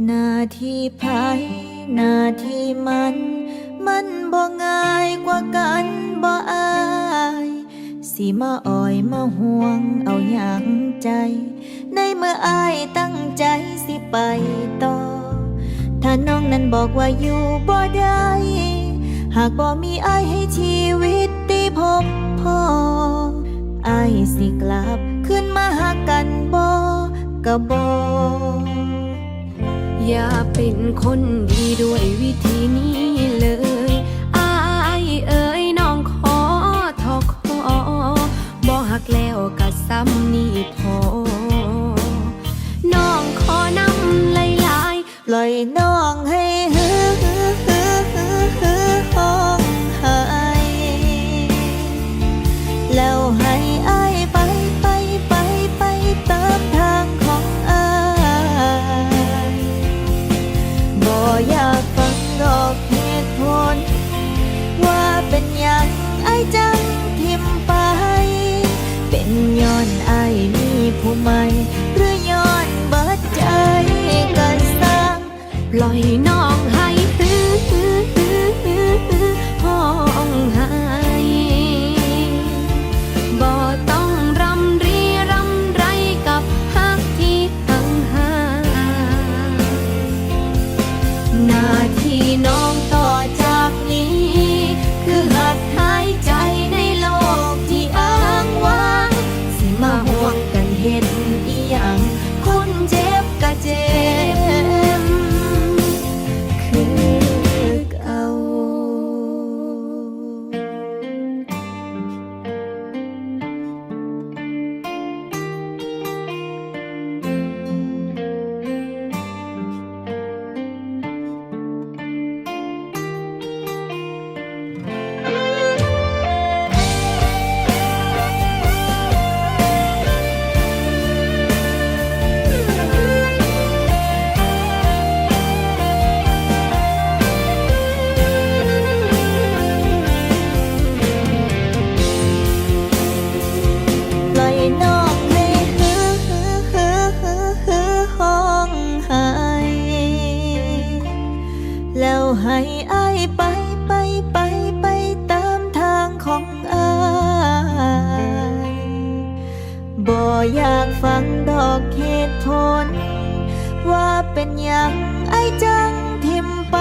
หน้าที่ไผหน้าที่มัน มันบ่ง่ายกว่ากันบ่อาย สิมาอ่อยมาห่วงเอาอย่างใจ ในเมื่ออายตั้งใจสิไปต่อ ถ้าน้องนั้นบอกว่าอยู่บ่ได้ หากบ่มีอายให้ชีวิตได้พบพ่ออายสิกลับ ขึ้นมาหากันบ่ก็บ่ อย่าเป็นคนดีด้วยวิธีนี้เลยอายเอ๋ยน้องขอทอขอบ่หักแล้วกะซ้ำนี่พอ น้องขอนำหลายๆปล่อยน้อง อยากฟังดอกเหตุผล ว่าเป็นอย่างไอจังทิมไป เป็นย้อนไอมีผู้ใหม่ หรือย้อนเบิดใจกันสร้าง ปล่อยน้อง ให้อายไปไปไปไปตามทางของอายบ่อยากฟังดอกเหตุผล ว่าเป็นหยังไอายจังทิมไป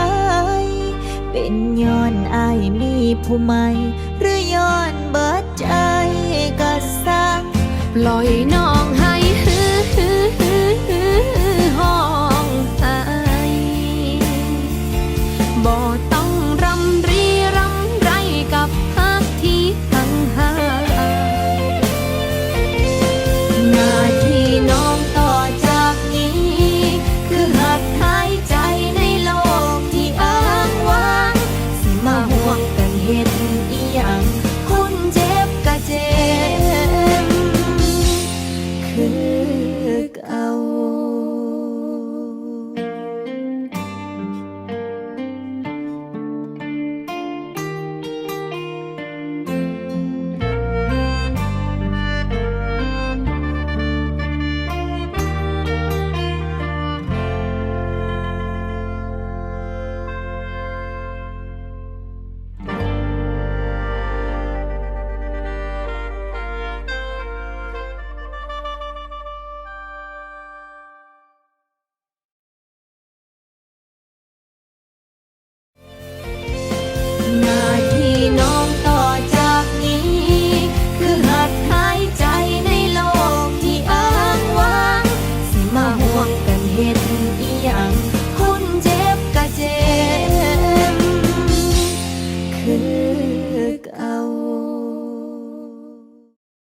เป็นย้อนอายมีผู้ใหม่ หรือย้อนเบิดใจก็สร้างปล่อยน้อง